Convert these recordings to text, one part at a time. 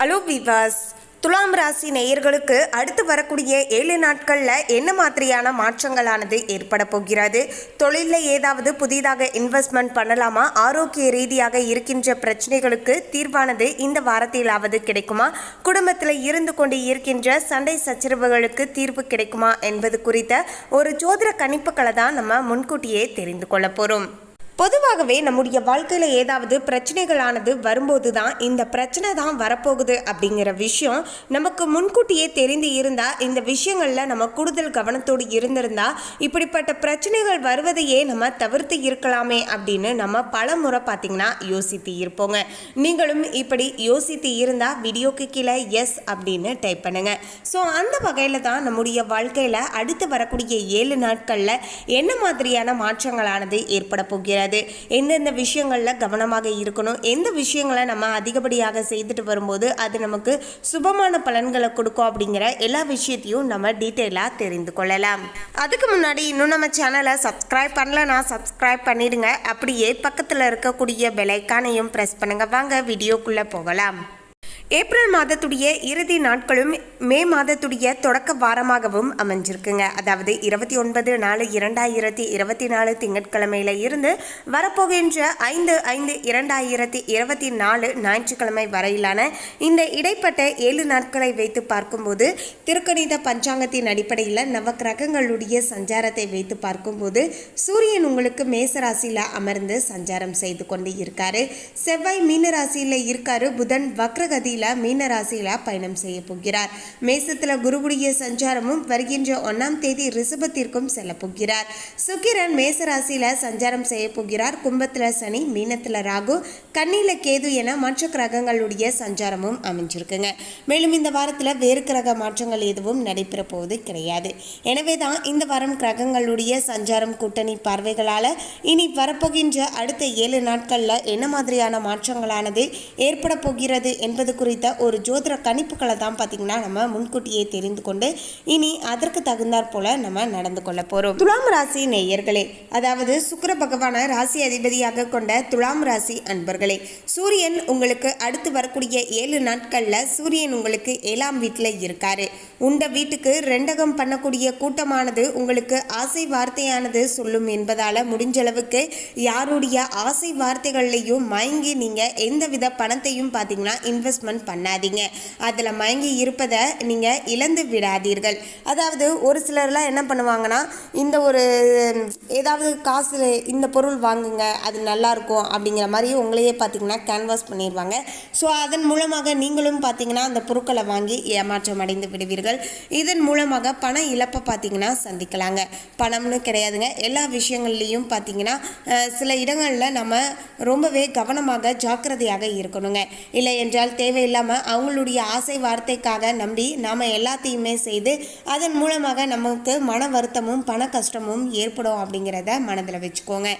Hello விவாஸ் துலாம் ராசி நேயர்களுக்கு அடுத்து வரக்கூடிய ஏழு நாட்களில் என்ன மாதிரியான மாற்றங்களானது ஏற்பட போகிறது? தொழிலில் ஏதாவது புதிதாக இன்வெஸ்ட்மெண்ட் பண்ணலாமா? ஆரோக்கிய ரீதியாக இருக்கின்ற பிரச்சனைகளுக்கு தீர்வானது இந்த வாரத்திலாவது கிடைக்குமா? குடும்பத்தில் இருந்து கொண்டு இருக்கின்ற சண்டை சச்சரவுகளுக்கு தீர்வு கிடைக்குமா என்பது குறித்த ஒரு ஜோதிட கணிப்புகளை தான் நம்ம முன்கூட்டியே தெரிந்து கொள்ள போகிறோம் பொதுவாகவே நம்முடைய வாழ்க்கையில் ஏதாவது பிரச்சனைகளானது வரும்போது தான் இந்த பிரச்சனை தான் வரப்போகுது அப்படிங்கிற விஷயம் நமக்கு முன்கூட்டியே தெரிந்து இருந்தால் இந்த விஷயங்களில் நம்ம கூடுதல் கவனத்தோடு இருந்திருந்தால் இப்படிப்பட்ட பிரச்சனைகள் வருவதையே நம்ம தவிர்த்து இருக்கலாமே அப்படின்னு நம்ம பல முறை பார்த்திங்கன்னா யோசித்து இருப்போங்க. நீங்களும் இப்படி யோசித்து இருந்தால் வீடியோக்கு கீழே எஸ் அப்படின்னு டைப் பண்ணுங்க. ஸோ அந்த வகையில் தான் நம்முடைய வாழ்க்கையில் அடுத்து வரக்கூடிய ஏழு நாட்களில் என்ன மாதிரியான மாற்றங்களானது ஏற்பட போகிறது? எந்தெந்த விஷயங்களில் கவனமாக இருக்கணும் எந்த விஷயங்களை நம்ம அதிகப்படியாக செய்துட்டு வரும்போது அது நமக்கு சுபமான பலன்களை கொடுக்கும் அப்படிங்கிற எல்லா விஷயத்தையும் நம்ம டீட்டெயிலாக தெரிந்து கொள்ளலாம். அதுக்கு முன்னாடி இன்னும் நம்ம சேனலை சப்ஸ்கிரைப் பண்ணலனா சப்ஸ்கிரைப் பண்ணிடுங்க. அப்படியே பக்கத்தில் இருக்கக்கூடிய பெலைக்கானையும் ப்ரெஸ் பண்ணுங்க. வாங்க வீடியோக்குள்ளே போகலாம். ஏப்ரல் மாதத்துடைய இறுதி நாட்களும் மே மாதத்துடைய தொடக்க வாரமாகவும் அமைஞ்சிருக்குங்க. அதாவது இருபத்தி ஒன்பது நாலு இரண்டாயிரத்தி இருபத்தி நாலு திங்கட்கிழமையில இருந்து வரப்போகின்ற ஐந்து ஐந்து இரண்டாயிரத்தி இருபத்தி நாலு ஞாயிற்றுக்கிழமை வரையிலான இந்த இடைப்பட்ட ஏழு நாட்களை வைத்து பார்க்கும்போது திருக்கணித பஞ்சாங்கத்தின் அடிப்படையில் நவக்கிரகங்களுடைய சஞ்சாரத்தை வைத்து பார்க்கும்போது சூரியன் உங்களுக்கு மேசராசியில் அமர்ந்து சஞ்சாரம் செய்து கொண்டு இருக்காரு. செவ்வாய் மீன ராசியில் இருக்காரு. புதன் வக்ரகதியில் மீன ராசியில் பயணம் செய்ய போகிறார். மேசத்தில் குருவுடைய சஞ்சாரமும் வருகின்ற ஒன்றாம் தேதி ரிஷபத்திற்கும் செல்ல போகிறார். சுக்கிரன் மேச ராசியில் சஞ்சாரம் செய்ய போகிறார். கும்பத்தில் சனி மீனத்தில் ராகு கண்ணியில் கேது என மற்ற கிரகங்களுடைய சஞ்சாரமும் அமைஞ்சிருக்குங்க. மேலும் இந்த வாரத்தில் வேறு கிரக மாற்றங்கள் எதுவும் நடைபெற போவது கிடையாது. எனவே தான் இந்த வாரம் கிரகங்களுடைய சஞ்சாரம் கூட்டணி பார்வைகளால் இனி வரப்போகின்ற அடுத்த ஏழு நாட்களில் என்ன மாதிரியான மாற்றங்களானது ஏற்பட போகிறது என்பது குறித்து ஒரு ஜோதிட கணிப்புகளை தான் பார்த்திங்கன்னா நம்ம முன்கூட்டியே தெரிந்து கொண்டு இனி அதற்கு தகுந்தாற் போல நம்ம நடந்து கொள்ள போகிறோம் துலாம் ராசி நேயர்களே அதாவது சுக்கர பகவான ராசி அதிபதியாக கொண்ட துலாம் ராசி அன்பர்களே சூரியன் உங்களுக்கு அடுத்து வரக்கூடிய ஏழு நாட்களில் சூரியன் உங்களுக்கு ஏழாம் வீட்டில் இருக்காரு. உண்ட வீட்டுக்கு ரெண்டகம் பண்ணக்கூடிய கூட்டமானது உங்களுக்கு ஆசை வார்த்தையானது சொல்லும் என்பதால் முடிஞ்ச அளவுக்கு யாருடைய ஆசை வார்த்தைகள்லையும் மயங்கி நீங்கள் எந்தவித பணத்தையும் பார்த்தீங்கன்னா இன்வெஸ்ட்மெண்ட் பண்ணாதீங்க. அதில் மயங்கி இருப்பதை நீங்கள் இழந்து விடாதீர்கள். அதாவது ஒரு சிலர்லாம் என்ன பண்ணுவாங்கன்னா இந்த ஒரு ஏதாவது காசு இந்த பொருள் வாங்குங்க அது நல்லாயிருக்கும் அப்படிங்கிற மாதிரி உங்களையே பார்த்தீங்கன்னா கேன்வாஸ் பண்ணிடுவாங்க ஸோ அதன் மூலமாக நீங்களும் பார்த்தீங்கன்னா அந்த பொருட்களை வாங்கி ஏமாற்றம் அடைந்து விடுவீர்கள். இதன் மூலமாக பண இழப்பை பார்த்தீங்கன்னா சந்திக்கலாங்க. பணம்னு கிடையாதுங்க. எல்லா விஷயங்கள்லேயும் பார்த்தீங்கன்னா சில இடங்களில் நம்ம ரொம்பவே கவனமாக ஜாக்கிரதையாக இருக்கணுங்க. இல்லை என்றால் இல்லாமல் அவங்களுடைய ஆசை வார்த்தைக்காக நம்பி நாம் எல்லாத்தையுமே செய்து அதன் மூலமாக நமக்கு மன வருத்தமும் பண கஷ்டமும் ஏற்படும் அப்படிங்கிறத மனதில் வச்சுக்கோங்க.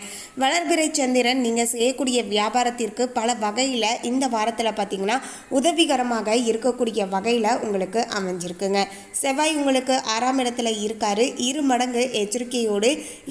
வளர்பிறை சந்திரன் நீங்கள் செய்யக்கூடிய வியாபாரத்திற்கு பல வகையில் இந்த வாரத்தில் பார்த்தீங்கன்னா உதவிகரமாக இருக்கக்கூடிய வகையில் உங்களுக்கு அமைஞ்சிருக்குங்க. செவ்வாய் உங்களுக்கு ஆறாம் இடத்துல இருக்காரு. இரு மடங்கு எச்சரிக்கையோடு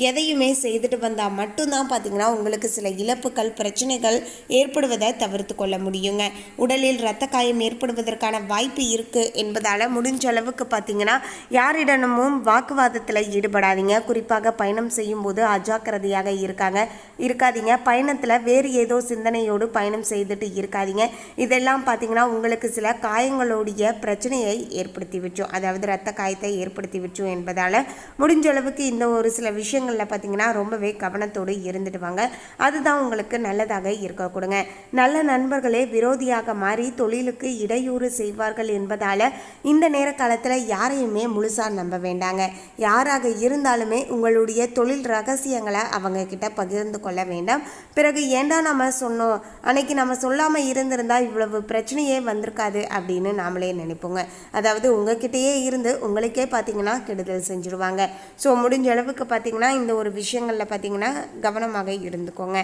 எதையுமே செய்துட்டு வந்தால் மட்டும்தான் பார்த்தீங்கன்னா உங்களுக்கு சில இழப்புகள் பிரச்சனைகள் ஏற்படுவதை தவிர்த்து கொள்ள முடியுங்க. உடலில் இரத்த காயம் ஏற்படுவதற்கான வாய்ப்பு இருக்குது என்பதால் முடிஞ்ச அளவுக்கு பார்த்தீங்கன்னா யாரிடமும் வாக்குவாதத்தில் ஈடுபடாதீங்க. குறிப்பாக பயணம் செய்யும்போது அஜாக்கிரதையாக இருக்காங்க. இருக்காதீங்க. பயணத்தில் வேறு ஏதோ சிந்தனையோடு பயணம் செய்துட்டு இருக்காதீங்க. இதெல்லாம் பார்த்தீங்கன்னா உங்களுக்கு சில காயங்களுடைய பிரச்சனையை ஏற்படுத்தி விட்டோம் அதாவது ரத்த காயத்தை ஏற்படுத்தி விட்டோம் என்பதால் முடிஞ்ச அளவுக்கு இந்த ஒரு சில விஷயங்களில் பார்த்தீங்கன்னா ரொம்பவே கவனத்தோடு இருந்துடுவாங்க அதுதான் உங்களுக்கு நல்லதாக இருக்க கொடுங்க நல்ல நண்பர்களே விரோதியாக மாறி தொழிலுக்கு இடையூறு செய்வார்கள் என்பதால் இந்த நேர காலத்தில் யாரையுமே முழுசாக நம்ப வேண்டாங்க. யாராக இருந்தாலுமே உங்களுடைய தொழில் ரகசியங்களை அவங்க கிட்ட பகிர்ந்து கொள்ள வேண்டாம். பிறகு ஏண்டா நம்ம சொன்னோம்? அன்னைக்கு நம்ம சொல்லாமல் இருந்திருந்தால் இவ்வளவு பிரச்சனையே வந்திருக்காது அப்படின்னு நாமளே நினைப்போங்க. அதாவது உங்ககிட்டயே இருந்து உங்களுக்கே பார்த்தீங்கன்னா கெடுதல் செஞ்சுருவாங்க. ஸோ முடிஞ்ச அளவுக்கு பார்த்தீங்கன்னா இந்த ஒரு விஷயங்களில் பார்த்தீங்கன்னா கவனமாக இருந்துக்கோங்க.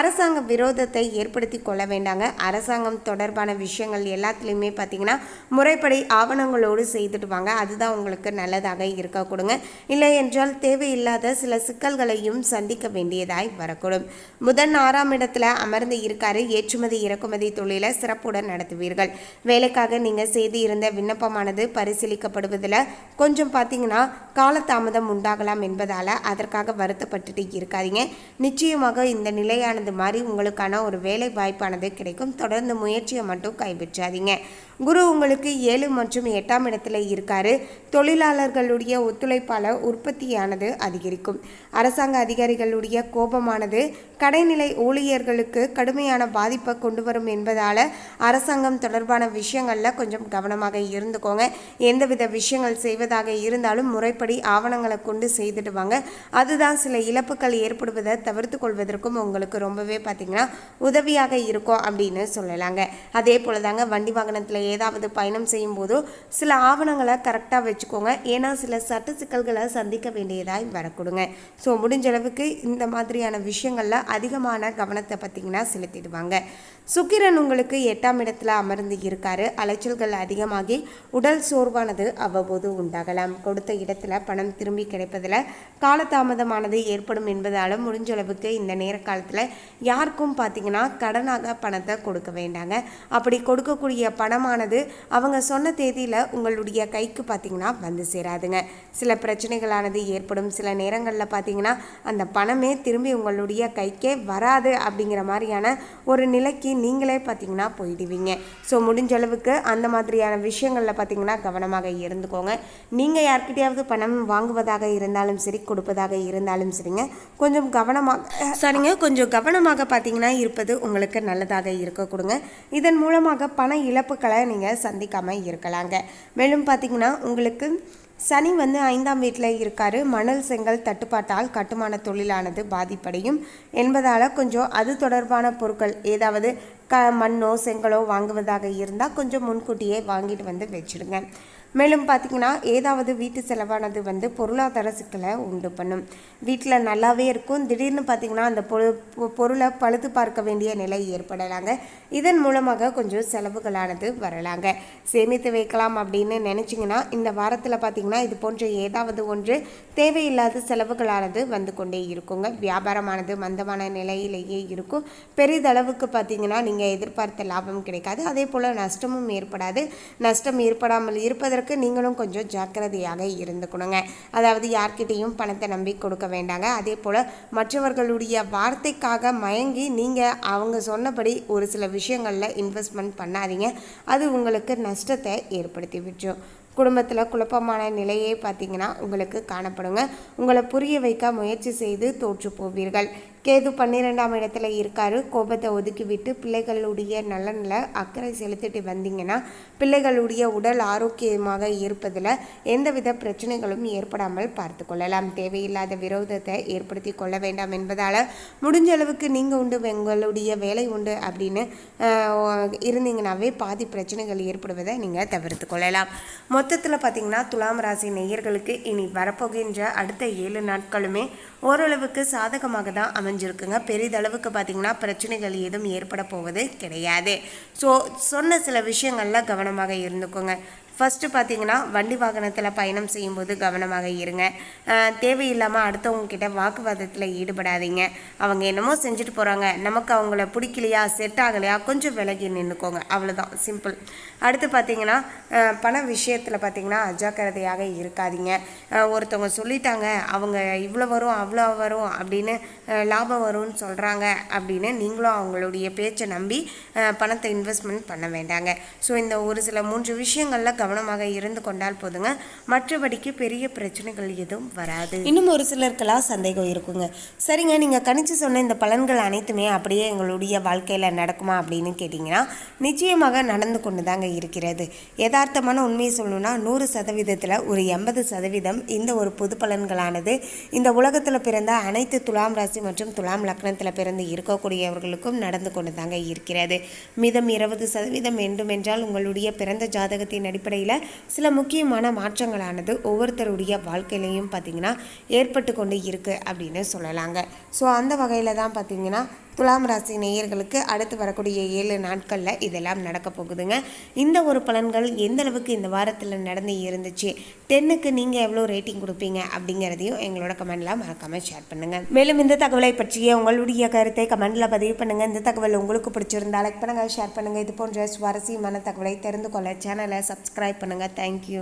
அரசாங்க விரோதத்தை ஏற்படுத்தி கொள்ள வேண்டாங்க. அரசாங்கம் தொடர்பான விஷயங்கள் விஷயங்கள் எல்லாத்துலேயுமே பார்த்தீங்கன்னா முறைப்படி ஆவணங்களோடு செய்துட்டு வாங்க. அதுதான் உங்களுக்கு நல்லதாக இருக்க கொடுங்க. இல்லை என்றால் தேவையில்லாத சில சிக்கல்களையும் சந்திக்க வேண்டியதாய் வரக்கூடும். புதன் ஆறாம் இடத்துல அமர்ந்து இருக்காரு. ஏற்றுமதி இறக்குமதி தொழிலை சிறப்புடன் நடத்துவீர்கள். வேலைக்காக நீங்கள் செய்து இருந்த விண்ணப்பமானது பரிசீலிக்கப்படுவதில் கொஞ்சம் பார்த்தீங்கன்னா காலதாமதம் உண்டாகலாம் என்பதால் அதற்காக வருத்தப்பட்டுட்டு இருக்காதீங்க. நிச்சயமாக இந்த நிலையானது மாதிரி உங்களுக்கான ஒரு வேலை வாய்ப்பானது கிடைக்கும். தொடர்ந்து முயற்சியை மட்டும் கை பிடிச்சாதீங்க குரு உங்களுக்கு ஏழு மற்றும் எட்டாம் இடத்துல இருக்காரு. தொழிலாளர்களுடைய ஒத்துழைப்பால் உற்பத்தியானது அதிகரிக்கும். அரசாங்க அதிகாரிகளுடைய கோபமானது கடைநிலை ஊழியர்களுக்கு கடுமையான பாதிப்பை கொண்டு வரும் என்பதால் அரசாங்கம் தொடர்பான விஷயங்களில் கொஞ்சம் கவனமாக இருந்துக்கோங்க. எந்தவித விஷயங்கள் செய்வதாக இருந்தாலும் முறைப்படி ஆவணங்களை கொண்டு செய்துட்டு வாங்க. அதுதான் சில இழப்புகள் ஏற்படுவதை தவிர்த்து கொள்வதற்கும் உங்களுக்கு ரொம்பவே பார்த்திங்கன்னா உதவியாக இருக்கும் அப்படின்னு சொல்லலாங்க. அதே போல தாங்க வண்டி வாகனத்தில் ஏதாவது பயணம் செய்யும் போதோ சில ஆவணங்களை கரெக்டாக வச்சுக்கோங்க. ஏன்னா சில சட்ட சிக்கல்களை சந்திக்க வேண்டியதாக வரக்கூடுங்க. ஸோ முடிஞ்ச அளவுக்கு இந்த மாதிரியான விஷயங்களில் அதிகமான கவனத்தை பார்த்திங்கன்னா செலுத்திடுவாங்க. சுக்கிரன் உங்களுக்கு எட்டாம் இடத்துல அமர்ந்து இருக்காரு. அலைச்சல்கள் அதிகமாகி உடல் சோர்வானது அவ்வப்போது உண்டாகலாம். கொடுத்த இடத்துல பணம் திரும்பி கிடைப்பதில் காலதாமதமானது ஏற்படும் என்பதால் முடிஞ்ச அளவுக்கு இந்த நேர காலத்தில் யாருக்கும் பார்த்தீங்கன்னா கடனாக பணத்தை கொடுக்க வேண்டாங்க. அப்படி கொடுக்கக்கூடிய பணமானது அவங்க சொன்ன தேதியில் உங்களுடைய கைக்கு பார்த்தீங்கன்னா வந்து சேராதுங்க. சில பிரச்சனைகளானது ஏற்படும். சில நேரங்களில் பார்த்தீங்கன்னா அந்த பணமே திரும்பி உங்களுடைய கைக்கே வராது அப்படிங்கிற மாதிரியான ஒரு நிலைக்கு நீங்களே பார்த்தீங்கன்னா போயிடுவீங்க. ஸோ முடிஞ்ச அளவுக்கு அந்த மாதிரியான விஷயங்களில் பார்த்தீங்கன்னா கவனமாக இருந்துக்கோங்க. நீங்கள் யார்கிட்டையாவது பணம் வாங்குவதாக இருந்தாலும் சரி கொடுப்பதாக இருந்தாலும் சரிங்க. கொஞ்சம் கவனமாக சரிங்க. கொஞ்சம் கவனமாக பார்த்தீங்கன்னா இருப்பது உங்களுக்கு நல்லதாக இருக்க கொடுங்க. இதன் மூலமாக பண இழப்புகளை நீங்கள் சந்திக்காமல் இருக்கலாங்க. மேலும் பார்த்தீங்கன்னா உங்களுக்கு சனி வந்து ஐந்தாம் வீட்டில் இருக்காரு. மணல் செங்கல் தட்டுப்பாட்டால் கட்டுமான தொழிலானது பாதிப்படையும். என்பதால் கொஞ்சம் அது தொடர்பான பொருட்கள் ஏதாவது க மண்ணோ செங்கலோ வாங்குவதாக இருந்தால் கொஞ்சம் முன்கூட்டியே வாங்கிட்டு வந்து வச்சுடுங்க. மேலும் பார்த்தீங்கன்னா ஏதாவது வீட்டு செலவானது வந்து பொருளாதார சிக்கலை உண்டு பண்ணும். வீட்டில் நல்லாவே இருக்கும். திடீர்னு பார்த்தீங்கன்னா அந்த பொரு பொ- பொருளை பழுது பார்க்க வேண்டிய நிலை ஏற்படலாங்க. இதன் மூலமாக கொஞ்சம் செலவுகளானது வரலாங்க. சேமித்து வைக்கலாம் அப்படின்னு நினச்சிங்கன்னா இந்த வாரத்தில் பார்த்தீங்கன்னா இது போன்ற ஏதாவது ஒன்று தேவையில்லாத செலவுகளானது வந்து கொண்டே இருக்குங்க. வியாபாரமானது மந்தமான நிலையிலேயே இருக்கும். பெரிதளவுக்கு பார்த்தீங்கன்னா நீங்கள் எதிர்பார்த்த லாபம் கிடைக்காது. அதே போல் நஷ்டமும் ஏற்படாது. நஷ்டம் ஏற்படாமல் இருப்பதற்கு நீங்களும் கொஞ்சம் ஜாக்கிரதையாக இருந்துக்கணுங்க. அதாவது யார்கிட்டேயும் பணத்தை நம்பி கொடுக்க வேண்டாங்க. அதே போல் மற்றவர்களுடைய வார்த்தைக்காக மயங்கி நீங்கள் அவங்க சொன்னபடி ஒரு சில விஷயங்களில் இன்வெஸ்ட்மெண்ட் பண்ணாதீங்க. அது உங்களுக்கு நஷ்டத்தை ஏற்படுத்தி விட்டுரும். குடும்பத்தில் குழப்பமான நிலையே பார்த்தீங்கன்னா உங்களுக்கு காணப்படுங்க. உங்களை புரிய வைக்க முயற்சி செய்து தோற்று போவீர்கள். கேது பன்னிரெண்டாம் இடத்துல இருக்காரு. கோபத்தை ஒதுக்கிவிட்டு பிள்ளைகளுடைய நலனில் அக்கறை செலுத்திட்டு வந்தீங்கன்னா பிள்ளைகளுடைய உடல் ஆரோக்கியமாக இருப்பதில் எந்தவித பிரச்சனைகளும் ஏற்படாமல் பார்த்து கொள்ளலாம். தேவையில்லாத விரோதத்தை ஏற்படுத்தி கொள்ள வேண்டாம் என்பதால் முடிஞ்ச அளவுக்கு நீங்கள் உண்டு உங்களுடைய வேலை உண்டு அப்படின்னு இருந்தீங்கனாவே இருந்தீங்கன்னாவே பாதி பிரச்சனைகள் ஏற்படுவதை நீங்கள் தவிர்த்து கொள்ளலாம். மொத்தத்தில் பார்த்தீங்கன்னா துலாம் ராசி நேயர்களுக்கு இனி வரப்போகின்ற அடுத்த ஏழு நாட்களுமே ஓரளவுக்கு சாதகமாக தான் அமைஞ்சிருக்குங்க. பெரிதளவுக்கு பார்த்தீங்கன்னா பிரச்சனைகள் எதுவும் ஏற்பட போவது கிடையாது. ஸோ சொன்ன சில விஷயங்களில் கவனமாக இருந்துக்கோங்க. ஃபஸ்ட்டு பார்த்தீங்கன்னா வண்டி வாகனத்தில் பயணம் செய்யும்போது கவனமாக இருங்க. தேவையில்லாமல் அடுத்தவங்க கிட்ட வாக்குவாதத்தில் ஈடுபடாதீங்க. அவங்க என்னமோ செஞ்சுட்டு போகிறாங்க நமக்கு அவங்கள பிடிக்கலையா செட் ஆகலையா கொஞ்சம் விலகி நின்றுக்கோங்க அவ்வளோதான் சிம்பிள் அடுத்து பார்த்தீங்கன்னா பண விஷயத்தில் பார்த்தீங்கன்னா அஜாக்கிரதையாக இருக்காதீங்க. ஒருத்தவங்க சொல்லிட்டாங்க அவங்க இவ்வளோ வரும் அவ்வளோ வரும் அப்படின்னு லாபம் வரும்னு சொல்கிறாங்க அப்படின்னு நீங்களும் அவங்களுடைய பேச்சை நம்பி பணத்தை இன்வெஸ்ட்மெண்ட் பண்ண வேண்டாங்க. ஸோ இந்த ஒரு சில மூன்று விஷயங்களில் கவனமாக இருந்து கொண்டால் போதுங்க. மற்றபடிக்கு பெரிய பிரச்சனைகள் எதுவும் வராது. இன்னும் ஒரு சிலருக்கெல்லாம் சந்தேகம் இருக்குங்க. சரிங்க நீங்கள் கணிச்சு சொன்ன இந்த பலன்கள் அனைத்துமே அப்படியே எங்களுடைய வாழ்க்கையில் நடக்குமா அப்படின்னு கேட்டிங்கன்னா நிச்சயமாக நடந்து கொண்டு தாங்க இருக்கிறது. யதார்த்தமான உண்மையை சொல்லணும்னா நூறு சதவீதத்தில் ஒரு எண்பது சதவீதம் இந்த ஒரு பொது பலன்களானது இந்த உலகத்தில் பிறந்த அனைத்து துலாம் ராசி மற்றும் துலாம் லக்னத்தில் பிறந்து இருக்கக்கூடியவர்களுக்கும் நடந்து கொண்டு தாங்க இருக்கிறது. மிதம் இருபது சதவீதம் வேண்டும் என்றால் உங்களுடைய பிறந்த ஜாதகத்தின் அடிப்படையில் சில முக்கியமான மாற்றங்களானது ஒவ்வொருத்தருடைய வாழ்க்கையிலையும் பார்த்திங்கன்னா ஏற்பட்டு கொண்டு இருக்கு அப்படின்னு சொல்லலாங்க. ஸோ அந்த வகையில் தான் பார்த்தீங்கன்னா துலாம் ராசி நேயர்களுக்கு அடுத்து வரக்கூடிய ஏழு நாட்களில் இதெல்லாம் நடக்க போகுதுங்க. இந்த ஒரு பலன்கள் எந்த அளவுக்கு இந்த வாரத்தில் நடந்து இருந்துச்சு? டென்னுக்கு நீங்கள் எவ்வளோ ரேட்டிங் கொடுப்பீங்க? அப்படிங்கிறதையும் எங்களோட கமெண்ட்லாம் மறக்காமல் ஷேர் பண்ணுங்கள் மேலும் இந்த தகவலை பற்றிய உங்களுடைய கருத்தை கமெண்டில் பதிவு பண்ணுங்கள் இந்த தகவல் உங்களுக்கு பிடிச்சிருந்தா லைக் பண்ணுங்கள் ஷேர் பண்ணுங்கள் இது போன்ற சுவாரஸ்யமான தகவலை தெரிந்து கொள்ள சேனலை சப்ஸ்கிரைப் பண்ணுங்கள் தேங்க்யூ